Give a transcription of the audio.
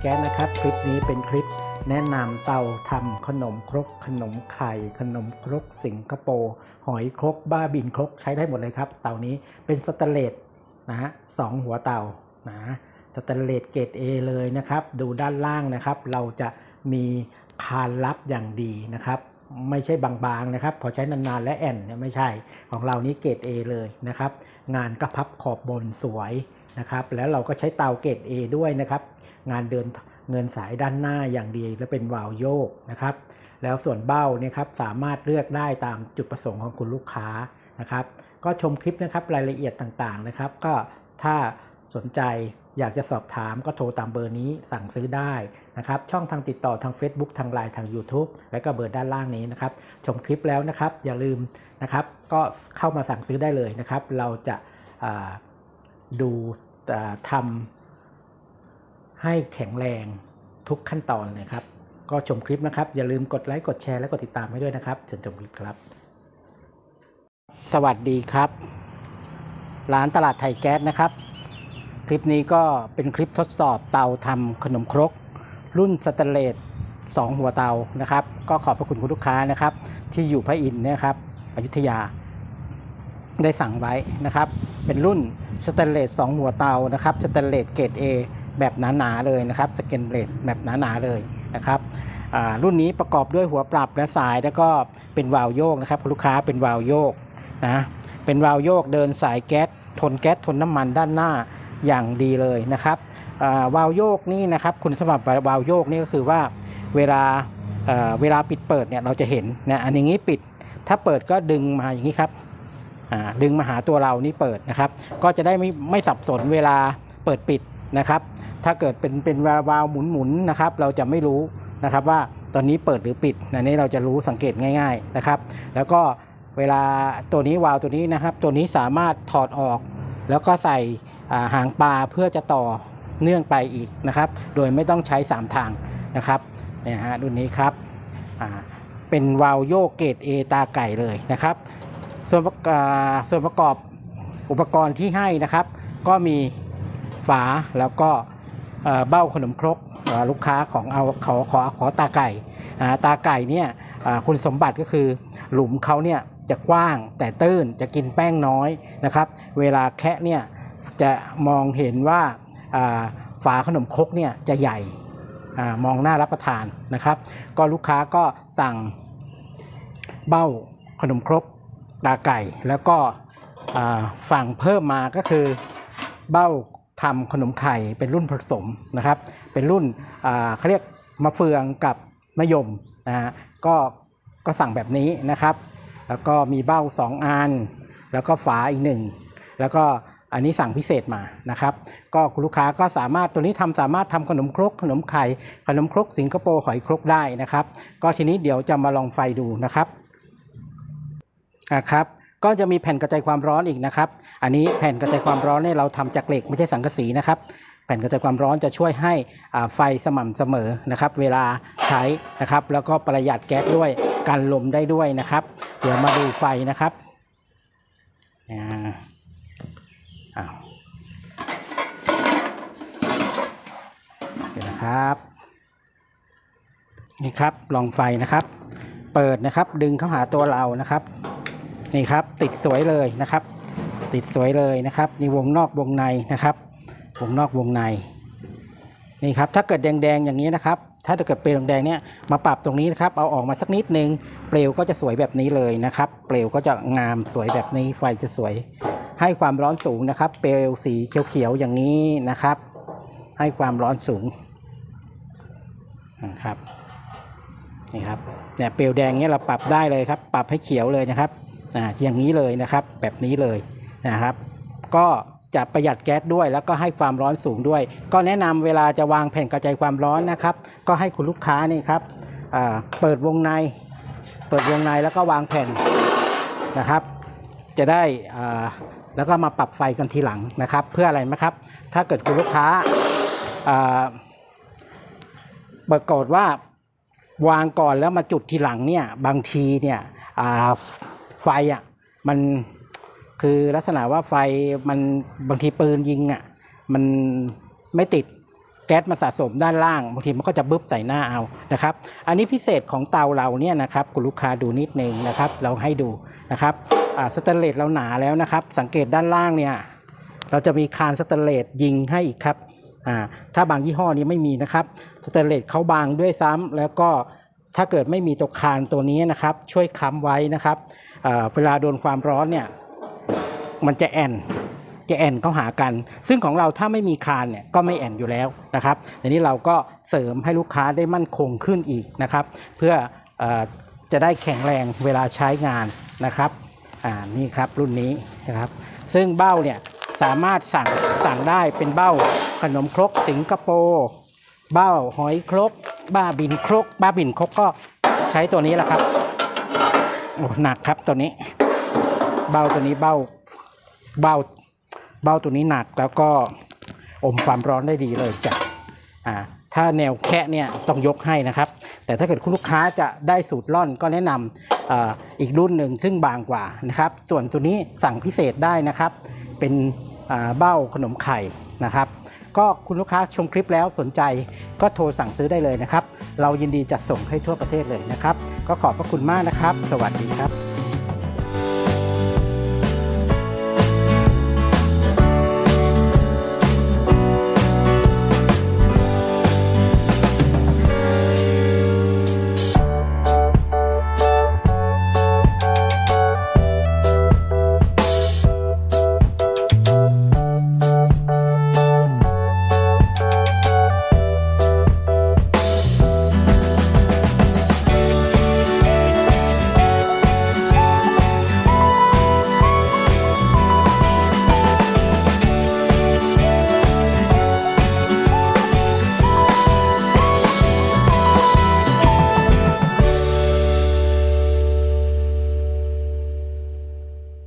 แก๊สนะครับ คลิปนี้เป็นคลิปแนะนำเตาทำขนมครก ขนมไข่ ขนมครกสิงคโปร์หอยครก บ้าบินครกใช้ได้หมดเลยครับ เตานี้เป็นสแตนเลสนะฮะสองหัวเตานะสแตนเลสเกรด A เลยนะครับ ดูด้านล่างนะครับ เราจะมีคานลับอย่างดีนะครับ ไม่ใช่บางๆนะครับ พอใช้นานๆและแอนเนี่ยไม่ใช่ของเรานี้เกรด A เลยนะครับ งานก็พับขอบบนสวยนะครับ แล้วเราก็ใช้เตาเกรด A ด้วยนะครับ งานเดินเงินสายด้านหน้าอย่างดีและเป็นวาลโยกนะครับ แล้วส่วนเบ้าเนี่ยครับสามารถเลือกได้ตามจุดประสงค์ของคุณลูกค้านะครับ ก็ชมคลิปนะครับรายละเอียดต่างๆนะครับ ก็ถ้าสนใจ อยากจะสอบถามก็โทรตามเบอร์นี้สั่งซื้อได้นะครับ ช่องทางติดต่อทาง Facebook ทางไลน์ทาง YouTube และก็เบอร์ด้านล่างนี้นะครับ ชมคลิปแล้วนะครับ อย่าลืมนะครับ ก็เข้ามาสั่งซื้อได้เลยนะครับ เราจะาดูอ่าทำให้แข็งแรงทุกขั้นตอนเลยครับ ก็ชมคลิปนะครับ อย่าลืมกดไลค์กดแชร์และกดติดตามให้ด้วยนะครับเชิญชมคลิปครับ สวัสดีครับ ร้านตลาดไทยแก๊สนะครับ คลิปนี้ก็เป็นคลิปทดสอบเตาทำขนมครก รุ่นสแตนเลส2หัวเตานะครับ ก็ขอบพระคุณคุณลูกค้านะครับ ที่อยู่พระอินทร์นะครับอยุธยา ได้สั่งไว้นะครับ เป็นรุ่นสแตนเลส2หัวเตานะครับสแตนเลสเกรด A แบบหนาๆเลยนะครับสแตนเลสแบบหนาๆเลยนะครับรุ่นนี้ประกอบด้วยหัวปรับและสายแล้วก็เป็นวาล์วโยกนะครับคุณลูกค้าเป็นวาล์วโยกนะเป็นวาล์วโยกเดินสายแก๊สทนแก๊สทนน้ำมันด้านหน้า อย่างดีเลยนะครับวาล์วโยกนี่นะครับคุณสมบัติวาล์วโยกนี่ก็คือว่าเวลาเเวลาปิดเปิดเนี่ยเราจะเห็นนะอันอย่างนี้ปิด ถ้าเปิดก็ดึงมาอย่างนี้ครับดึงมาหาตัวเรานี่เปิดนะครับ ก็จะได้ไม่ไม่สับสนเวลาเปิดปิดนะครับ ถ้าเกิดเป็นเป็นวาล์วหมุนหมุนนะครับ เราจะไม่รู้นะครับว่าตอนนี้เปิดหรือปิดอันนี้เราจะรู้สังเกตง่าย ๆนะครับ แล้วก็เวลาตัวนี้วาล์วตัวนี้นะครับ ตัวนี้สามารถถอดออก แล้วก็ใส่ หางปลาเพื่อจะต่อเนื่องไปอีกนะครับ โดยไม่ต้องใช้ 3 ทางนะครับเนี่ยฮะรุ่นนี้ครับเป็นวาลโยกเกรด A ตาไก่เลยนะครับ ส่วนประกอ่าส่วนประกอบอุปกรณ์ที่ให้นะครับ ก็มีฝาแล้วก็เบ้าขนมครกลูกค้าของเอาขอขอขอตาไก่ตาไก่เนี่ยคุณสมบัติก็คือหลุมเขาเนี่ยจะกว้างแต่ตื้นจะกินแป้งน้อยนะครับ เวลาแคะเนี่ย จะมองเห็นว่าฝาขนมครกเนี่ยจะใหญ่อมองหน้ารับประทานนะครับ ก็ลูกค้าก็สั่งเบ้าขนมครกตาไก่ แล้วก็ฝั่งเพิ่มมาก็คือเบ้าทำขนมไข่เป็นรุ่นผสมนะครับ เป็นรุ่นเขาเรียกมะเฟืองกับมะยมนะฮะก็ก็สั่งแบบนี้นะครับ แล้วก็มีเบ้าสองอัน แล้วก็ฝาอีกหนึ่งแล้วก็ อันนี้สั่งพิเศษมานะครับ ก็คุณลูกค้าก็สามารถตัวนี้ทำสามารถทำขนมครกขนมไข่ขนมครกสิงคโปร์หอยครกได้นะครับ ก็ทีนี้เดี๋ยวจะมาลองไฟดูนะครับนะครับก็จะมีแผ่นกระจายความร้อนอีกนะครับ อันนี้แผ่นกระจายความร้อนเนี่ยเราทำจากเหล็กไม่ใช่สังกะสีนะครับ แผ่นกระจายความร้อนจะช่วยให้อ่าไฟสม่ำเสมอนะครับ เวลาใช้นะครับ แล้วก็ประหยัดแก๊สด้วยกันลมได้ด้วยนะครับ เดี๋ยวมาดูไฟนะครับอ่าอ้าวเดี๋ยว นะครับ นี่ครับลองไฟนะครับ เปิดนะครับ ดึงเข้าหาตัวเรานะครับ นี่ครับ ติดสวยเลยนะครับ ติดสวยเลยนะครับนี่วงนอกวงในนะครับ วงนอกวงใน นี่ครับ ถ้าเกิดแดงๆอย่างนี้นะครับ ถ้าเกิดเปลวแดงๆเนี่ยมาปรับตรงนี้นะครับ เอาออกมาสักนิดนึง เปลวก็จะสวยแบบนี้เลยนะครับ เปลวก็จะงามสวยแบบนี้ ไฟจะสวยให้ความร้อนสูงนะครับ เปลวสีเขียวๆอย่างนี้นะครับ ให้ความร้อนสูง นะครับนี่ครับเนี่ยเปลวแดงเนี่ยเราปรับได้เลยครับ ปรับให้เขียวเลยนะครับอ่าอย่างนี้เลยนะครับ แบบนี้เลยนะครับ ก็จะประหยัดแก๊สด้วย แล้วก็ให้ความร้อนสูงด้วย ก็แนะนำเวลาจะวางแผ่นกระจายความร้อนนะครับ ก็ให้คุณลูกค้านี่ครับอ่าเปิดวงใน เปิดวงในแล้วก็วางแผ่นนะครับ จะได้อ่าแล้วก็มาปรับไฟกันทีหลังนะครับ เพื่ออะไรนะครับ ถ้าเกิดคุณลูกค้าอ่า ปรากฏว่าวางก่อนแล้วมาจุดทีหลังเนี่ย บางทีเนี่ยไฟอะมันคือลักษณะว่าไฟมันบางทีปืนยิงอะมันไม่ติดแก๊สมาสะสมด้านล่างบางทีมันก็จะบึ้บใส่หน้าเอานะครับ อันนี้พิเศษของเตาเราเนี่ยนะครับคุณลูกค้าดูนิดนึงนะครับ เราให้ดูนะครับสแตนเลสเราหนาแล้วนะครับ สังเกตด้านล่างเนี่ยเราจะมีคานสแตนเลสยิงให้อีกครับถ้าบางยี่ห้อนี้ไม่มีนะครับ สแตนเลสเขาบางด้วยซ้ำแล้วก็ถ้าเกิดไม่มีตัวคานตัวนี้นะครับ ช่วยค้ำไว้นะครับเวลาโดนความร้อนเนี่ยมันจะแอนจะแอนเข้าหากัน ซึ่งของเราถ้าไม่มีคานเนี่ยก็ไม่แอนอยู่แล้วนะครับทีนี้เราก็เสริมให้ลูกค้าได้มั่นคงขึ้นอีกนะครับ เพื่อเออจะได้แข็งแรงเวลาใช้งานนะครับอ่านี่ครับรุ่นนี้นะครับ ซึ่งเบ้าเนี่ยสามารถสั่งสั่งได้เป็นเบ้าขนมครกสิงคโปร์ เบ้าหอยครก บ้าบินครก บ้าบินครกก็ใช้ตัวนี้แหละครับโอ้หนักครับตัวนี้ เบ้าตัวนี้เบ้าเบ้าเบ้าตัวนี้หนักแล้วก็อมความร้อนได้ดีเลยจ้ะอ่าถ้าแนวแคะเนี่ยต้องยกให้นะครับ แต่ถ้าเกิดคุณลูกค้าจะได้สูตรล่อนก็แนะนำอ่าอีกรุ่นหนึ่งซึ่งบางกว่านะครับ ส่วนตัวนี้สั่งพิเศษได้นะครับ เป็นอ่าเบ้าขนมไข่นะครับ ก็คุณลูกค้าชมคลิปแล้วสนใจ ก็โทรสั่งซื้อได้เลยนะครับ เรายินดีจัดส่งให้ทั่วประเทศเลยนะครับ ก็ขอบพระคุณมากนะครับ สวัสดีครับ